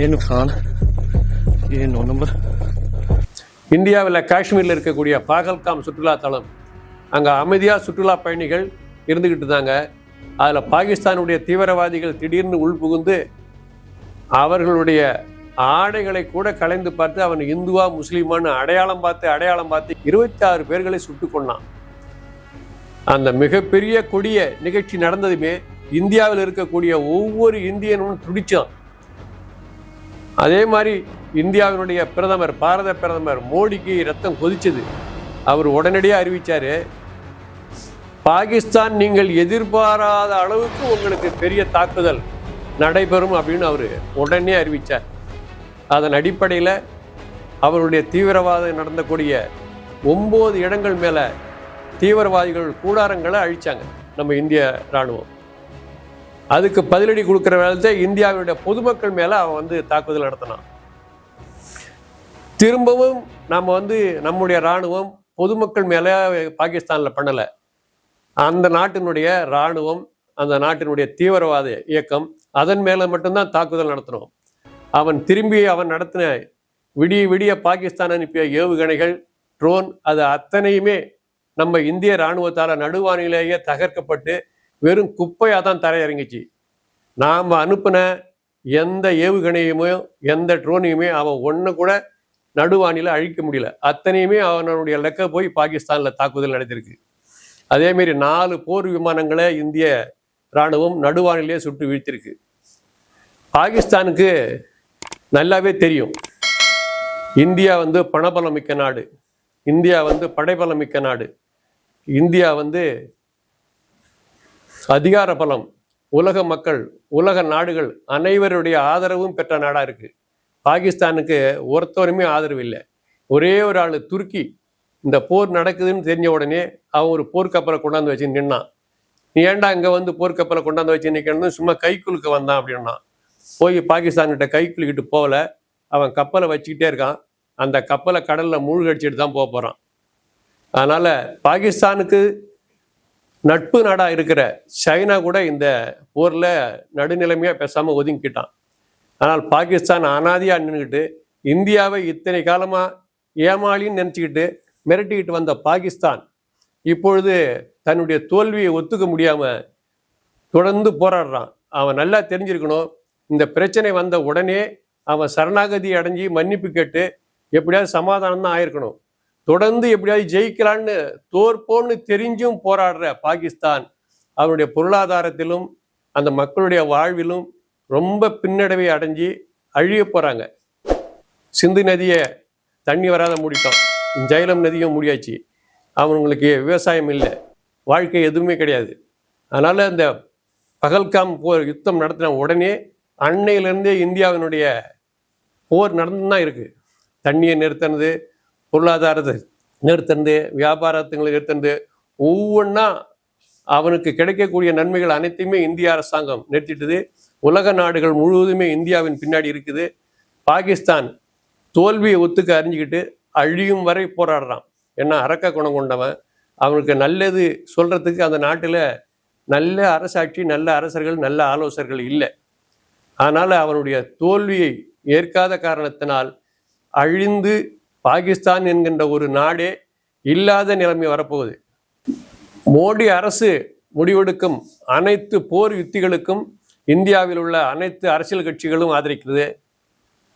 ஏ நுக்சான் ஏ number இந்தியாவில் காஷ்மீரில் இருக்கக்கூடிய பாகல்காம் சுற்றுலா தளம். அங்கே அமைதியாக சுற்றுலா பயணிகள் இருந்துக்கிட்டு இருந்தாங்க. அதில் பாகிஸ்தானுடைய தீவிரவாதிகள் திடீர்னு உள்புகுந்து அவர்களுடைய ஆடைகளை கூட கலைந்து பார்த்து அவன் இந்துவா முஸ்லீமான்னு அடையாளம் பார்த்து அடையாளம் பார்த்து இருபத்தி ஆறு பேர்களை சுட்டு கொண்டான் அந்த மிகப்பெரிய கொடிய நிகழ்ச்சி நடந்ததுமே இந்தியாவில் இருக்கக்கூடிய ஒவ்வொரு இந்தியனும் துடிச்சான். அதே மாதிரி இந்தியாவினுடைய பிரதமர் பாரத பிரதமர் மோடிக்கு ரத்தம் கொதிச்சது. அவர் உடனடியாக அறிவித்தார் பாகிஸ்தான் நீங்கள் எதிர்பாராத அளவுக்கு உங்களுக்கு பெரிய தாக்குதல் நடைபெறும் அப்படின்னு அவர் உடனே அறிவித்தார் அதன் அடிப்படையில் அவருடைய தீவிரவாதம் நடந்தக்கூடிய ஒம்பது இடங்கள் மேலே தீவிரவாதிகள் கூடாரங்களை அழிச்சாங்க நம்ம இந்திய இராணுவம் அதுக்கு பதிலடி கொடுக்குற வேலை இந்தியாவுடைய பொதுமக்கள் மேலே அவன் வந்து தாக்குதல் நடத்தினான். திரும்பவும் நம்ம வந்து நம்முடைய இராணுவம் பொதுமக்கள் மேலே பாகிஸ்தானில் பண்ணலை. அந்த நாட்டினுடைய இராணுவம் அந்த நாட்டினுடைய தீவிரவாத இயக்கம் அதன் மேலே மட்டும்தான் தாக்குதல் நடத்தணும் அவன் திரும்பி அவன் நடத்தின விடிய விடிய பாகிஸ்தான் அனுப்பிய ஏவுகணைகள் ட்ரோன் அது அத்தனையுமே நம்ம இந்திய இராணுவத்தால் நடுவானிலேயே தகர்க்கப்பட்டு வெறும் குப்பையாக தான் தரையிறங்கிச்சு. நாம் அனுப்பின எந்த ஏவுகணையுமே எந்த ட்ரோனையுமே அவன் ஒன்று கூட நடுவாணியில் அழிக்க முடியல. அத்தனையுமே அவனுடைய லெக்க போய் பாகிஸ்தானில் தாக்குதல் நடத்திருக்கு. அதேமாரி நாலு போர் விமானங்களை இந்திய இராணுவம் நடுவானிலே சுட்டு வீழ்த்திருக்கு. பாகிஸ்தானுக்கு நல்லாவே தெரியும். இந்தியா வந்து பணபலம் மிக்க நாடு. இந்தியா வந்து படைபலம் மிக்க நாடு. இந்தியா வந்து அதிகார பலம் உலக மக்கள் உலக நாடுகள் அனைவருடைய ஆதரவும் பெற்ற நாடாக இருக்குது பாகிஸ்தானுக்கு ஒருத்தருமே ஆதரவு இல்லை. ஒரே ஒரு ஆள் துருக்கி இந்த போர் நடக்குதுன்னு தெரிஞ்ச உடனே அவன் ஒரு போர்க்கப்பலை கொண்டாந்து வச்சு நின்னான். நீ ஏன்டா இங்கே வந்து போர்க்கப்பலை கொண்டாந்து வச்சு நிற்கணும் சும்மா கை குலுக்க வந்தான் அப்படின்னா போய் பாகிஸ்தான்கிட்ட கை குலுக்கிட்டு போகல. அவன் கப்பலை வச்சுக்கிட்டே இருக்கான். அந்த கப்பலை கடலில் மூழ்கடிச்சிட்டு தான் போக போகிறான் அதனால் பாகிஸ்தானுக்கு நட்பு நாடாக இருக்கிற சைனா கூட இந்த போரில் நடுநிலைமையாக பேசாமல் ஒதுங்கிக்கிட்டான். ஆனால் பாகிஸ்தான் அனாதியாக நின்றுக்கிட்டு இந்தியாவை இத்தனை காலமாக ஏமாளின்னு நினச்சிக்கிட்டு மிரட்டிக்கிட்டு வந்த பாகிஸ்தான் இப்பொழுது தன்னுடைய தோல்வியை ஒத்துக்க முடியாமல் தொடர்ந்து போராடுறான். அவன் நல்லா தெரிஞ்சிருக்கணும். இந்த பிரச்சனை வந்த உடனே அவன் சரணாகதி அடைஞ்சு மன்னிப்பு கேட்டு எப்படியாவது சமாதானம் தான் ஆயிருக்கணும். தொடர்ந்து எப்படியாவது ஜெயிக்கலான்னு தோற்போன்னு தெரிஞ்சும் போராடுற பாகிஸ்தான் அவனுடைய பொருளாதாரத்திலும் அந்த மக்களுடைய வாழ்விலும் ரொம்ப பின்னடைவை அடைஞ்சு அழிய போகிறாங்க சிந்து நதியை தண்ணி வராத மூடிட்டோம். ஜெயலம் நதியும் முடியாச்சு. அவங்களுக்கு விவசாயம் இல்லை. வாழ்க்கை எதுவுமே கிடையாது. அதனால் இந்த பகல்காம் போர் யுத்தம் நடத்தின உடனே அன்னையிலேருந்தே இந்தியாவினுடைய போர் நடந்து தான் இருக்குது தண்ணியை நிறுத்தினது பொருளாதாரத்தை நிறுத்தினது வியாபாரத்துங்களை நிறுத்தினது ஒவ்வொன்றா அவனுக்கு கிடைக்கக்கூடிய நன்மைகள் அனைத்தையுமே இந்திய அரசாங்கம் நிறுத்திட்டுது. உலக நாடுகள் முழுவதுமே இந்தியாவின் பின்னாடி இருக்குது. பாகிஸ்தான் தோல்வியை ஒத்துக்க அறிஞ்சிக்கிட்டு அழியும் வரை போராடுறான். ஏன்னா அரக்க குணம் கொண்டவன். அவனுக்கு நல்லது சொல்கிறதுக்கு அந்த நாட்டில் நல்ல அரசாட்சி நல்ல அரசர்கள் நல்ல ஆலோசகர்கள் இல்லை. அதனால் அவனுடைய தோல்வியை ஏற்காத காரணத்தினால் அழிந்து பாகிஸ்தான் என்கின்ற ஒரு நாடே இல்லாத நிலைமை வரப்போகுது. மோடி அரசு முடிவெடுக்கும் அனைத்து போர் யுத்திகளுக்கும் இந்தியாவில் உள்ள அனைத்து அரசியல் கட்சிகளும் ஆதரிக்கிறது.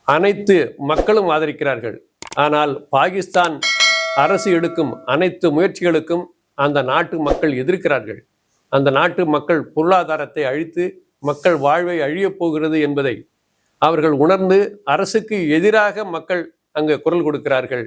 அனைத்து மக்களும் ஆதரிக்கிறார்கள். ஆனால் பாகிஸ்தான் அரசு எடுக்கும் அனைத்து முயற்சிகளுக்கும் அந்த நாட்டு மக்கள் எதிர்க்கிறார்கள். அந்த நாட்டு மக்கள் பொருளாதாரத்தை அழித்து மக்கள் வாழ்வை அழியப் போகிறது என்பதை அவர்கள் உணர்ந்து அரசுக்கு எதிராக மக்கள் அங்கு குரல் கொடுக்கிறார்கள்.